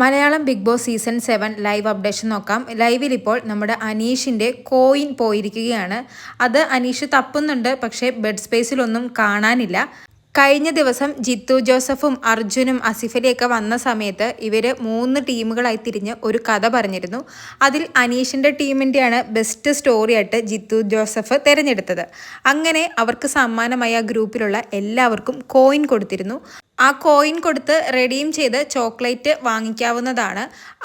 Malayalam Bigg Boss season seven live updation നോക്കാം. ലൈവിൽ ഇപ്പോൾ നമ്മുടെ അനീഷിന്റെ കോയിൻ പോയിരിക്കുകയാണ്. അത് അനീഷ് തപ്പുന്നുണ്ട് പക്ഷേ ബെഡ് സ്പേസിലൊന്നും കാണാനില്ല. കഴിഞ്ഞ ദിവസം ജിത്തു ജോസഫും അർജുനും അസിഫലിയൊക്കെ വന്ന സമയത്ത് ഇവർ മൂന്ന് ടീമുകളായി തിരിഞ്ഞ് ഒരു കഥ പറഞ്ഞിരുന്നു. അതിൽ അനീഷിന്റെ ടീമിന്റെയാണ് ബെസ്റ്റ് സ്റ്റോറിയായിട്ട് ജിത്തു ജോസഫ് തിരഞ്ഞെടുത്തത്. അങ്ങനെ അവർക്ക് സമ്മാനമായ ഗ്രൂപ്പിലുള്ള എല്ലാവർക്കും കോയിൻ കൊടുത്തിരുന്നു. ആ കോയിൻ കൊടുത്ത് റെഡീം ചെയ്ത് ചോക്ലേറ്റ് വാങ്ങിക്കാവുന്നതാണ്.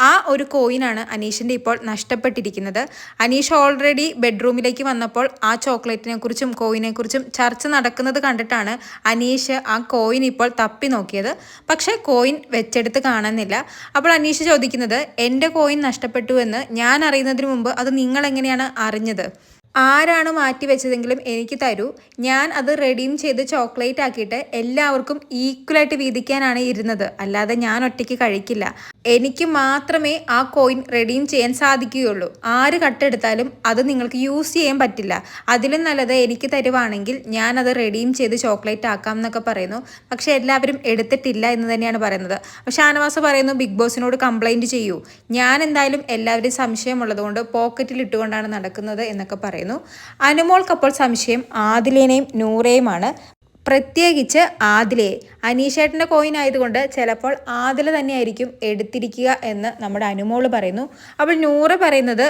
ആ ഒരു കോയിനാണ് അനീഷിന്റെ ഇപ്പോൾ നഷ്ടപ്പെട്ടിരിക്കുന്നത്. അനീഷ് ഓൾറെഡി ബെഡ്റൂമിലേക്ക് വന്നപ്പോൾ ആ ചോക്ലേറ്റിനെ കുറിച്ചും കോയിനെ കുറിച്ചും ചർച്ച നടക്കുന്നത് കണ്ടിട്ടാണ് അനീഷ് ആ കോയിൻ ഇപ്പോൾ തപ്പി നോക്കിയത്. പക്ഷേ കോയിൻ വെച്ചെടുത്ത് കാണുന്നില്ല. അപ്പോൾ അനീഷ് ചോദിക്കുന്നത് എന്റെ കോയിൻ നഷ്ടപ്പെട്ടു എന്ന് ഞാൻ അറിയുന്നതിന് മുമ്പ് അത് നിങ്ങൾ എങ്ങനെയാണ് അറിഞ്ഞത്? ആരാണ് മാറ്റി വെച്ചതെങ്കിലും എനിക്ക് തരൂ. ഞാൻ അത് റെഡീം ചെയ്ത് ചോക്ലേറ്റ് ആക്കിയിട്ട് എല്ലാവർക്കും ഈക്വലായിട്ട് വീതിക്കാനാണ് ഇരുന്നത്. അല്ലാതെ ഞാൻ ഒറ്റയ്ക്ക് കഴിക്കില്ല. എനിക്ക് മാത്രമേ ആ കോയിൻ റെഡീം ചെയ്യാൻ സാധിക്കുകയുള്ളൂ. ആര് കട്ടെടുത്താലും അത് നിങ്ങൾക്ക് യൂസ് ചെയ്യാൻ പറ്റില്ല. അതിലും നല്ലത് എനിക്ക് തരുവാണെങ്കിൽ ഞാൻ അത് റെഡീം ചെയ്ത് ചോക്ലേറ്റ് ആക്കാം എന്നൊക്കെ പറയുന്നു. പക്ഷെ എല്ലാവരും എടുത്തിട്ടില്ല എന്ന് തന്നെയാണ് പറയുന്നത്. പക്ഷെ ഷാനവാസ് പറയുന്നു ബിഗ് ബോസിനോട് കംപ്ലൈന്റ് ചെയ്യൂ. ഞാൻ എന്തായാലും എല്ലാവരും സംശയമുള്ളതുകൊണ്ട് പോക്കറ്റിൽ ഇട്ടുകൊണ്ടാണ് നടക്കുന്നത് എന്നൊക്കെ പറയുന്നു. അനുമോൾക്കപ്പോൾ സംശയം ആദിലേനെയും നൂറേയുമാണ്. പ്രത്യേകിച്ച് ആദിലയെ അനീഷേട്ടന്റെ കോയിൻ ആയതുകൊണ്ട് ചിലപ്പോൾ ആദില തന്നെയായിരിക്കും എടുത്തിരിക്കുക എന്ന് നമ്മുടെ അനുമോൾ പറയുന്നു. അപ്പോൾ നൂറ് പറയുന്നത്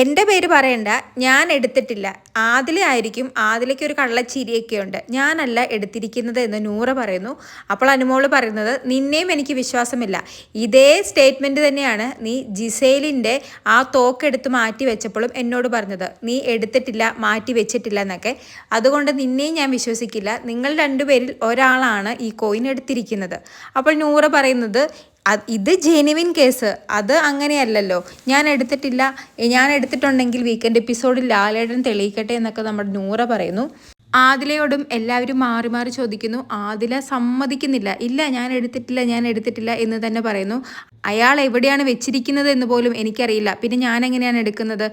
എന്റെ പേര് പറയണ്ട ഞാൻ എടുത്തിട്ടില്ല. ആദില ആയിരിക്കും ആദിലയ്ക്ക് ഒരു കള്ളച്ചിരിയൊക്കെ ഉണ്ട് ഞാനല്ല എടുത്തിരിക്കുന്നത് എന്ന് നൂറ് പറയുന്നു. അപ്പോൾ അനുമോൾ പറയുന്നത് നിന്നെയും എനിക്ക് വിശ്വാസമില്ല. ഇതേ സ്റ്റേറ്റ്മെന്റ് തന്നെയാണ് നീ ജിസേലിന്റെ ആ തോക്കെടുത്ത് മാറ്റി വെച്ചപ്പോഴും എന്നോട് പറഞ്ഞത്. നീ എടുത്തിട്ടില്ല മാറ്റി വെച്ചിട്ടില്ല എന്നൊക്കെ. അതുകൊണ്ട് നിന്നെയും ഞാൻ വിശ്വസിക്കില്ല. നിങ്ങൾ രണ്ടുപേരിൽ ഒരാളാണ് ഈ കോയിൻ എടുത്തിരിക്കുന്നത്. അപ്പോൾ നൂറ പറയുന്നത് ഇത് ജെനുവിൻ കേസ് അത് അങ്ങനെയല്ലല്ലോ. ഞാൻ എടുത്തിട്ടില്ല. ഞാൻ എടുത്തിട്ടുണ്ടെങ്കിൽ വീക്കെൻഡ് എപ്പിസോഡിൽ ലാലേടൻ തെളിയിക്കട്ടെ എന്നൊക്കെ നമ്മുടെ നൂറ പറയുന്നു. ആദിലയോടും എല്ലാവരും മാറി മാറി ചോദിക്കുന്നു. ആദില സമ്മതിക്കുന്നില്ല. ഇല്ല ഞാൻ എടുത്തിട്ടില്ല ഞാൻ എടുത്തിട്ടില്ല എന്ന് തന്നെ പറയുന്നു. അയാൾ എവിടെയാണ് വെച്ചിരിക്കുന്നത് എന്ന് പോലും എനിക്കറിയില്ല. പിന്നെ ഞാൻ എങ്ങനെയാണ് എടുക്കുന്നത്?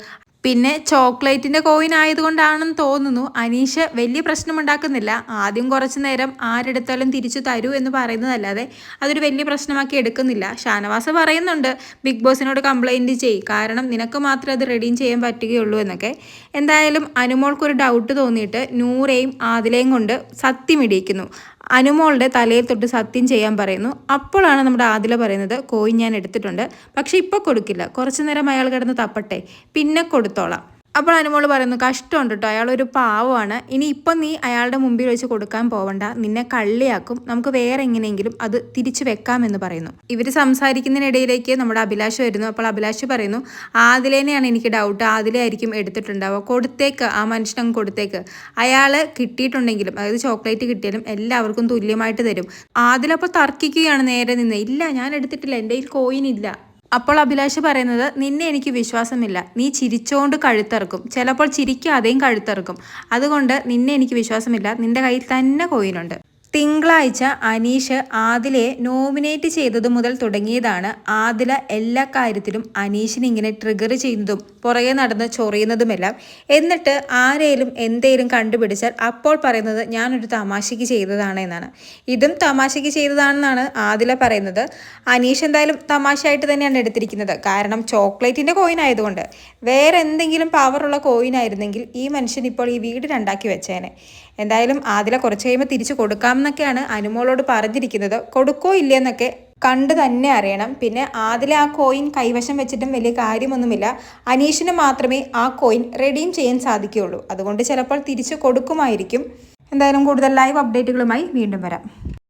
പിന്നെ ചോക്ലേറ്റിന്റെ കോയിൻ ആയതുകൊണ്ടാണെന്ന് തോന്നുന്നു. അനീഷ് വലിയ പ്രശ്നമുണ്ടാക്കുന്നില്ല. ആദ്യം കുറച്ച് നേരം ആരെടുത്താലും തിരിച്ചു തരൂ എന്ന് പറയുന്നതല്ലാതെ അതൊരു വലിയ പ്രശ്നമാക്കി എടുക്കുന്നില്ല. ഷാനവാസ് പറയുന്നുണ്ട് ബിഗ് ബോസിനോട് കംപ്ലൈന്റ് ചെയ് കാരണം നിനക്ക് മാത്രമേ അത് റെഡീം ചെയ്യാൻ പറ്റുകയുള്ളൂ എന്നൊക്കെ. എന്തായാലും അനുമോൾക്കൊരു ഡൗട്ട് തോന്നിയിട്ട് നൂറേയും ആദിലയും കൊണ്ട് സത്യം ഇടിയിക്കുന്നു. അനുമോളുടെ തലയിൽ തൊട്ട് സത്യം ചെയ്യാൻ പറയുന്നു. അപ്പോഴാണ് നമ്മുടെ ആദില പറയുന്നത് കോയിൻ ഞാൻ എടുത്തിട്ടുണ്ട്. പക്ഷെ ഇപ്പോൾ കൊടുക്കില്ല. കുറച്ചു നേരം അയാൾ കിടന്ന് തപ്പട്ടെ. പിന്നെ കൊടുത്തോളാം. അപ്പോൾ അനുമോൾ പറയുന്നു കഷ്ടമുണ്ട് കേട്ടോ അയാളൊരു പാവമാണ്. ഇനി ഇപ്പം നീ അയാളുടെ മുമ്പിൽ വെച്ച് കൊടുക്കാൻ പോവണ്ട. നിന്നെ കള്ളിയാക്കും. നമുക്ക് വേറെ എങ്ങനെയെങ്കിലും അത് തിരിച്ചു വെക്കാമെന്ന് പറയുന്നു. ഇവർ സംസാരിക്കുന്നതിനിടയിലേക്ക് നമ്മുടെ അഭിലാഷ് വരുന്നു. അപ്പോൾ അഭിലാഷ് പറയുന്നു ആദിലേനെയാണ് എനിക്ക് ഡൗട്ട് ആദിലായിരിക്കും എടുത്തിട്ടുണ്ടാവുക. കൊടുത്തേക്ക് ആ മനുഷ്യനങ്ങ് കൊടുത്തേക്ക്. അയാൾ കിട്ടിയിട്ടുണ്ടെങ്കിലും അതായത് ചോക്ലേറ്റ് കിട്ടിയാലും എല്ലാവർക്കും തുല്യമായിട്ട് തരും. ആദിലപ്പോൾ തർക്കിക്കുകയാണ് നേരെ നിന്ന്. ഇല്ല ഞാൻ എടുത്തിട്ടില്ല. എന്റെ കയ്യിൽ കോയിൻ ഇല്ല. അപ്പോൾ അഭിലാഷ് പറയുന്നത് നിന്നെ എനിക്ക് വിശ്വാസമില്ല. നീ ചിരിച്ചുകൊണ്ട് കഴുത്തിറക്കും. ചിലപ്പോൾ ചിരിക്കാതെയും കഴുത്തിറക്കും. അതുകൊണ്ട് നിന്നെ എനിക്ക് വിശ്വാസമില്ല. നിന്റെ കയ്യിൽ തന്നെ കോയിനുണ്ട് തിങ്കളാഴ്ച അനീഷ് ആദിലയെ നോമിനേറ്റ് ചെയ്തതു മുതൽ തുടങ്ങിയതാണ് ആദില എല്ലാ കാര്യത്തിലും അനീഷിനെ ഇങ്ങനെ ട്രിഗർ ചെയ്യുന്നതും പുറകെ നടന്ന് ചൊറിയുന്നതുമെല്ലാം. എന്നിട്ട് ആരെയും എന്തേലും കണ്ടുപിടിച്ചാൽ അപ്പോൾ പറയുന്നത് ഞാനൊരു തമാശയ്ക്ക് ചെയ്തതാണ് എന്നാണ്. ഇതും തമാശയ്ക്ക് ചെയ്തതാണെന്നാണ് ആദില പറയുന്നത്. അനീഷ് എന്തായാലും തമാശയായിട്ട് തന്നെയാണ് എടുത്തിരിക്കുന്നത്. കാരണം ചോക്ലേറ്റിന്റെ കോയിൻ ആയതുകൊണ്ട്. വേറെ എന്തെങ്കിലും പവറുള്ള കോയിൻ ആയിരുന്നെങ്കിൽ ഈ മനുഷ്യൻ ഇപ്പോൾ ഈ വീട് രണ്ടാക്കി വെച്ചേനെ. എന്തായാലും ആദില കുറച്ച് കഴിയുമ്പോൾ തിരിച്ചു കൊടുക്കാമെന്നൊക്കെയാണ് അനുമോളോട് പറഞ്ഞിരിക്കുന്നത്. കൊടുക്കോ ഇല്ലയെന്നൊക്കെ കണ്ട് തന്നെ അറിയണം. പിന്നെ ആദിലെ ആ കോയിൻ കൈവശം വെച്ചിട്ടും വലിയ കാര്യമൊന്നുമില്ല. അനീഷിന് മാത്രമേ ആ കോയിൻ റെഡീം ചെയ്യാൻ സാധിക്കുകയുള്ളൂ. അതുകൊണ്ട് ചിലപ്പോൾ തിരിച്ചു കൊടുക്കുമായിരിക്കും. എന്തായാലും കൂടുതൽ ലൈവ് അപ്ഡേറ്റുകളുമായി വീണ്ടും വരാം.